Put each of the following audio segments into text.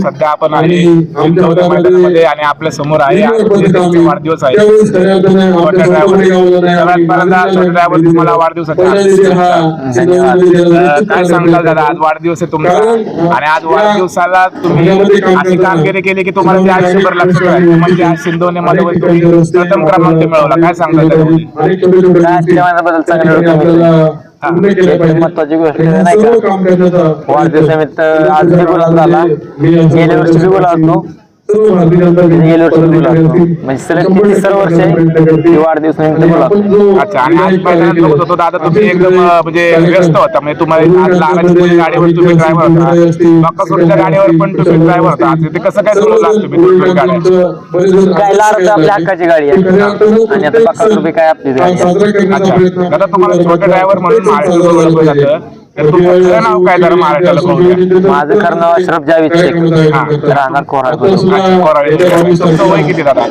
सध्या आपण आहे इंदोर मैदानामध्ये आणि आपल्यासमोर आहे. वाढदिवस आहे. तुम्हाला वाढदिवसाच्या अं, काय सांगताल दादा? आज वाढदिवस आहे तुमचा. आणि आज वाढदिवसाला तुम्ही अशी कामगिरी केली की तुम्हाला ते आयुष्यभर लक्षात राहील म्हणजे आज सिंधूने मध्ये तुम्ही प्रथम क्रमांक मिळवला. काय सांगताल महत्वाची गोष्ट नाही का? वाढदिवसानिमित्त आज बी गुलाल झाला गेल्या वर्षी गुलाल होतो म्हणजे सलग किती सर्व वर्ष आहे वाढदिवस निमित्त गुलाल होतो. अच्छा आणि आज मैदानात बघत होतो दादा तुम्ही एकदम अं, म्हणजे व्यस्त होता म्हणजे तुम्हाला आज लहानाची मुली गाडीवर तुम्ही ड्रायव्हर होता. गाडीवर पण तुम्ही ड्रायव्हर होता? आज ते कसं काय तुम्ही गाड्या आपल्या हक्काची गाडी आहे? आणि आता काय आपली गाडी आहे. अच्छा. दादा तुम्हाला छोटे ड्रायव्हर म्हणून तर तुमचं खरं नाव काय जरा महाराष्ट्राला कळूया माझं खरं नाव अशरफ जावेद शेख. राहणार कोराड अच्छा, कोराडी. तुमचं वय किती दादा?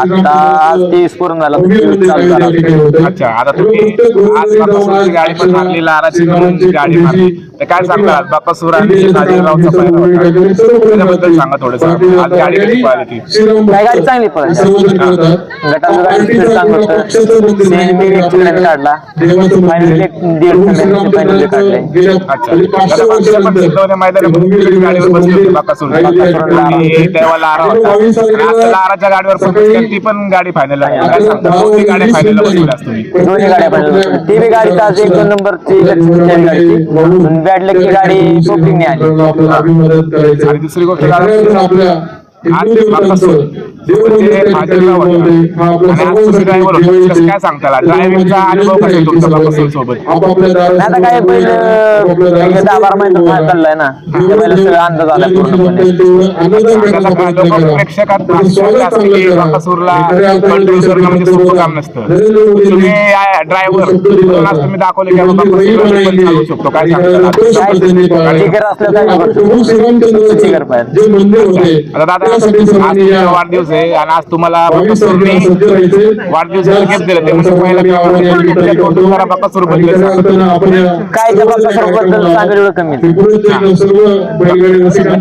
आता आज तेवीस पूर्ण झाला. तेवीस चालू झाला. अच्छा आता तुम्ही आज गाडी पण मारली लाराची गाडी मारली तर काय पहिला होता. त्याच्याबद्दल सांगा थोडस. आज गाडी कशी पाहिली ती? काय गाडी चांगली पळाली. गटाचं गाडी स्पीड चांगलं होतं. सीएनबी एक सेकंड काढला. फायनल एक दीड काढले लाराच्या गाडीवर. ती पण गाडी फायनल दोन्ही गाड्या फायनल दोन्ही गाड्या फायनल ती बी गाडी आज एक दोन नंबरची गाडी बॅड लकी गाडी टोपिंगने आली आणि दुसरी गोष्ट आज ते बाकासूर म्हणजे फायनलला होता आणि आज तुम्ही ड्रायव्हर होता. कसं काय सांगता ड्रायव्हिंगचा अनुभव कसा आहे तुमचा बाकासूर सोबत? आता काय पहिलं एक दहा बारा महिन्यात बाहेर चाललाय ना. त्या पहिलं सगळं अंदाज आला पूर्णपणे. लोक प्रेक्षकात आश्चर्य असते की बाकासूरला कंट्रोल करणं म्हणजे सोपं काम नसतं. तुम्ही ड्रायव्हर तुम्ही दाखवले की बाबा शकतो? काय सांगता असलं काय दादा आज वाढदिवस आहे आणि आज तुम्हाला वाढदिवसाला गिफ्ट दिलं ते म्हणजे पहिला. काय कमी पण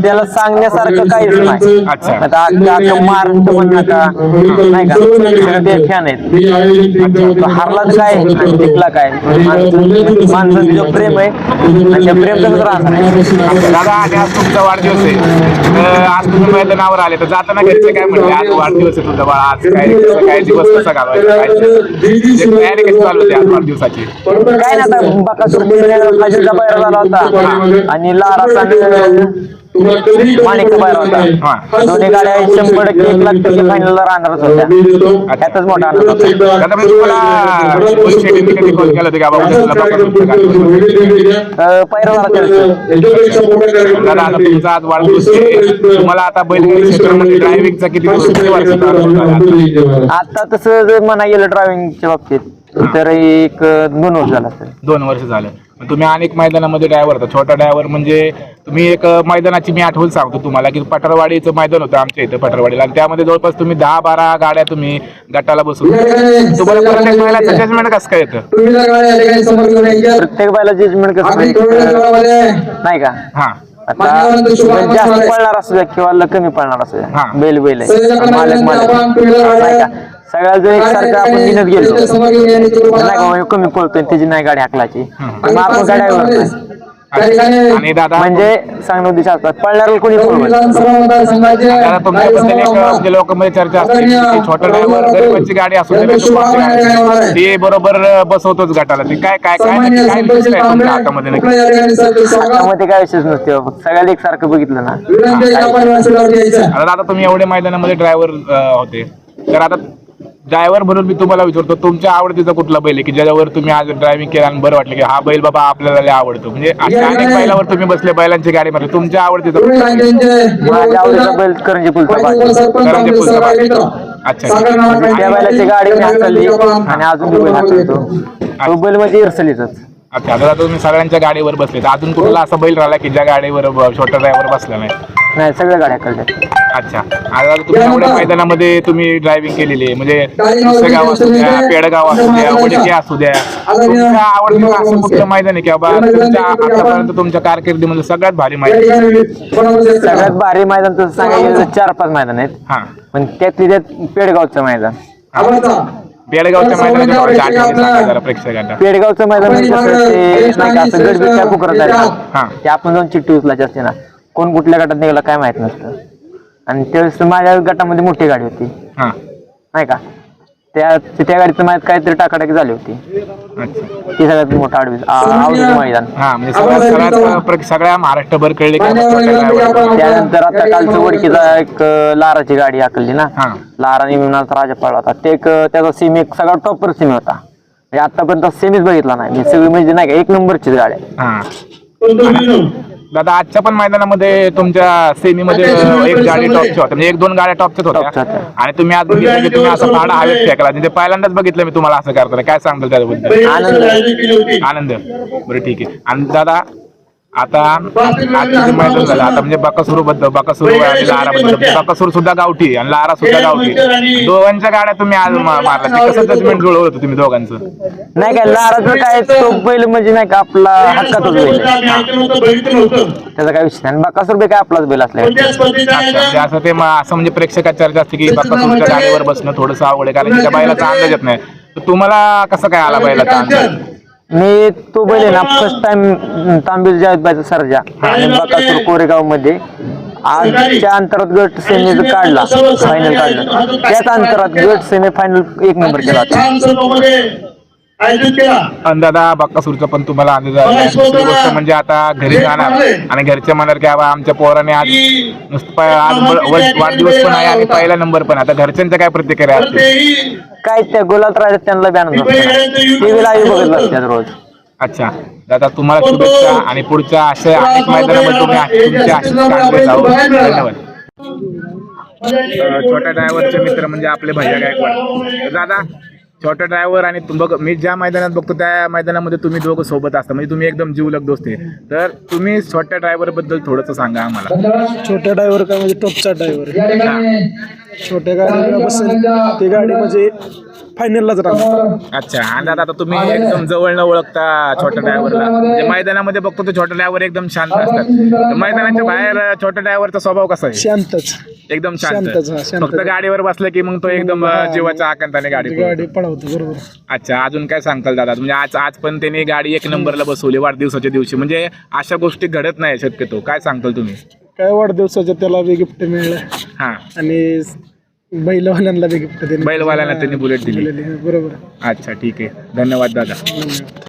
त्याला सांगण्यासारखं काहीच नाही. अच्छा. आता अख्खा अख्खा महाराष्ट्र पण नका नाही का? सगळे ते फॅन आहेत. तो हारला काय? टिकला काय? माणसं माणसाचं जो प्रेम आहे आणि त्या प्रेम कसं राहणार आहे. दादा आणि आज तुमचा वाढदिवस आहे. आज तुम्ही मैदानावर आले तर जाताना घरचे काय म्हणले आज वाढदिवस आहे तुझा बाळा आज काय कसं काय दिवस कसा घालवायचा काय म्हणजे तयारी कशी चालू होती आज वाढदिवसाची. काय ना आता बकासूर फाजीलचा बाहेर झाला होता. आणि लाराचा दोन्ही गाड्या शंभर टक्के एक लाख टक्के फायनलला राहणारच होत्या. त्यातच मोठा आनंद होता. दादा मी तुम्हाला पोलीस स्टेशनने कधी कॉल केला होता की बाबा उद्या तुला बाकासूरच्या गाडीवर अं, पहिला झाला त्यावेळेस. दादा आता बैलगाडी क्षेत्रामध्ये ड्रायव्हिंगचा किती? आता तसं जर म्हणा गेलं ड्रायव्हिंगच्या बाबतीत तर एक दोन वर्ष झाला असेल. दोन वर्ष झाले. मग तुम्ही अनेक मैदानामध्ये ड्रायव्हर होता. छोटा ड्रायव्हर म्हणजे तुम्ही एक मैदानाची मी आठवण सांगतो तुम्हाला की पठारवाडीचं मैदान होतं आमच्या इथं पठारवाडीला आणि त्यामध्ये जवळपास तुम्ही दहा बारा गाड्या तुम्ही गटाला बसून तुम्हाला प्रत्येक जजमेंट कसं काय येतं? प्रत्येक बायला जजमेंट कसं नाही का? हा. आता जास्त पळणार असू द्या किंवा ल- कमी पळणार असू हा. द्या बैल बैल आहे मालक. मालक सगळ्या जर एकसारखं आपण गिनत गेलो नाही का कमी पळतोय त्याची नाही गाडी हाकलाची मग आपण गाड्या आणि दादा म्हणजे सांगणं उद्देश असतात. पळणार कोणी. दादा तुमच्याबद्दल एक म्हणजे लोकांमध्ये चर्चा असते. की छोटा ड्रायव्हर गरीबाची गाडी असू दे गाडी ते बरोबर बसवतोच गटाला. ते काय काय काय नक्की काय तुमच्या हातामध्ये नक्की. काय विशेष नसते बाबा. सगळ्याला एकसारखं बघितलं ना. आता दादा तुम्ही एवढे मैदानामध्ये ड्रायव्हर होते. तर आता ड्रायव्हर म्हणून मी तुम्हाला विचारतो तुमच्या आवडतीचा कुठला बैल आहे? की ज्याच्यावर तुम्ही आज ड्रायव्हिंग केला आणि बरं वाटलं की हा बैल बाबा आपल्याला लय आवडतो. म्हणजे अशा अनेक बैलावर तुम्ही बसले बैलांची गाडी मारली. तुमच्या आवडतीचा कुठला बैल? माझ्या आवडीचा बैल करंजी पुलचा करंजी. अच्छा. त्या बैलाची गाडी मी हाकलली आणि अजून बैल हाकलतो तो बैल म्हणजे अच्छा आता तुम्ही सगळ्यांच्या गाडीवर बसले तर अजून कुठला असा बैल राहिला की ज्या गाडीवर ब- छोटा ड्रायव्हर बसला नाही? नाही सगळ्या गाड्या कळल्या. अच्छा. आता तुम्ही एवढ्या मैदानामध्ये तुम्ही ड्रायव्हिंग केलेली आहे. म्हणजे गाव असू द्या पेडगाव असू द्या वडके असू द्या. तुमच्या आवडतं असं कुठलं मैदान आहे की बाबा तुमच्या आतापर्यंत तुमच्या कारकिर्दीमध्ये सगळ्यात भारी मैदान? सगळ्यात भारी मैदान तसं तर चार पाच मैदान आहेत. हा. पण त्यातली त्यात पेडगावचं मैदान. पेडगावच्या मैदानाच्या थोड्या आठवणी सांगा जरा प्रेक्षकांना. पेडगावचं मैदान म्हणजे कसं ते नाही का असं गडबीड काय पुकारत हा. आहे ते आपण जाऊन चिठ्ठी उचलायची असते ना. कोण कुठल्या गटात निघाला काय माहीत नसतं. आणि त्यावेळेस माझ्या गटामध्ये मोठी गाडी होती. हा. नाही का? त्या त्या गाडीचं माहीत काहीतरी टाकाटाकी झाली होती. अच्छा. ती सगळ्यात मोठं आडवी आ- आवडीचं मैदान. हा म्हणजे सगळ्यात सगळ्यात प्र- सगळ्या महाराष्ट्रभर कळले की? बाबा छोट्या driver ला. त्यानंतर आता कालचं वडकीचा एक अं, लाराची गाडी आखली ना? हा. लारा निमिनाचा राजा पळला होता. ते एक अं, त्याचा सेमी एक सगळा टॉपर सेमी होता. म्हणजे आतापर्यंत सेमीच बघितला नाही. मी सगळी म्हणजे नाही का एक नंबरचीच गाडी हा. दादा आजच्या पण मैदानामध्ये तुमच्या सेमीमध्ये एक गाडी टॉपच्या होत्या म्हणजे एक दोन गाड्या टॉपच्याच टॉपच्या होत्या. आणि तुम्ही आज बघितलं की तुम्ही असं भाडा हवेत फेकला म्हणजे पहिल्यांदाच बघितलं मी तुम्हाला असं करताना. काय सांगताल त्याबद्दल? आनंद आनंद. बरं ठीक आहे. आणि दादा आता आजचं जे मैदान झालं आता म्हणजे बकासूरबद्दल बकासूर आणि लारा बद्दल. बकासूर सुद्धा गावठी आणि लारा सुद्धा गावठी दोघांच्या गाड्या तुम्ही आज मा- मारला ते कसं जजमेंट जुळवलं होतं तुम्ही दोघांचं? नाही काय लाराचं काय तो बैल म्हणजे नाही का आपला हक्कातच बैल आहे. त्याचा काय विषय नाही. बकासूर बी काय आपलाच बैल असल्या अच्छा, म्हणजे असं ते म- असं म्हणजे प्रेक्षकात चर्चा असते की बकासूरच्या गाडीवर बसणं थोडंसं अवघड आहे कारण की त्या बैलाचा अंदाज येत नाही. तर तुम्हाला कसं काय आला बैलाचा अंदाज? मी तो बैल आहे ना फर्स्ट टाइम तांबीर जावेदबाईचा सर्जा. आणि बकासूर कोरेगावमध्ये आजच्या अंतरात गट सेमी काढला. फायनल काढला. त्याच अंतरात गट सेमी फायनल एक नंबर केला होता आणि दादा बक्कासूरचा पण तुम्हाला आहे. दुसरी गोष्ट म्हणजे आता घरी जाणार आणि घरच्या म्हणणार की बाबा आमच्या पोराने आज नुसतं प- आज ब- व- वाढदिवस पण आहे आणि पहिला नंबर पण. आता घरच्यांच्या काय प्रतिक्रिया असते काय त्या गुलाल राहिले त्यांना बॅन टीव्ही लाईव्ह बघत बसतात रोज. अच्छा. दादा तुम्हाला शुभेच्छा आणि पुढच्या अशा अनेक मैदानामध्ये तुम्ही अशी- तुमचे अशीच कामगिरी जाऊ धन्यवाद. अं, छोट्या ड्रायव्हरचे मित्र म्हणजे आपले भैया गायकवाड. तर दादा छोटा ड्रायव्हर आणि तुम बघ मी ज्या मैदानात बघतो त्या मैदानामध्ये तुम्ही दोघं सोबत असता. म्हणजे तुम्ही एकदम जीवलग दोस्त आहे. तर तुम्ही छोट्या ड्रायव्हरबद्दल थोडंसं सांगा आम्हाला. छोट्या ड्रायव्हर का म्हणजे टॉपचा ड्रायव्हर. छोट्या गाडीला बसेल. ती गाडी म्हणजे फायनललाच राहणार. अच्छा आणि दादा आता तुम्ही एकदम जवळ न ओळखता छोट्या ड्रायव्हरला. म्हणजे मैदानामध्ये बघतो तो छोटा ड्रायव्हर एकदम शांत असतात. तर मैदानाच्या बाहेर छोट्या ड्रायव्हरचा स्वभाव कसा आहे? शांतच. एकदम शांत. शांतच, हा, शांतच. फक्त गाडीवर बसलं की मग तो एकदम अं, जीवाच्या आकांताने गाडी गाडी पळवतो. पळवतो बरोबर. अच्छा अजून काय सांगताल दादा? म्हणजे आज आज पण त्यांनी गाडी एक नंबरला बसवली वाढदिवसाच्या दिवशी. म्हणजे अशा गोष्टी घडत नाही शक्यतो. काय सांगताल तुम्ही? काय वाढदिवसाच्या त्याला बी गिफ्ट मिळलं हा. आणि बैलवाल्यांना बी गिफ्ट दिले बैलवाल्याला त्यांनी बुलेट दिली. बरोबर. अच्छा ठीक आहे. धन्यवाद दादा.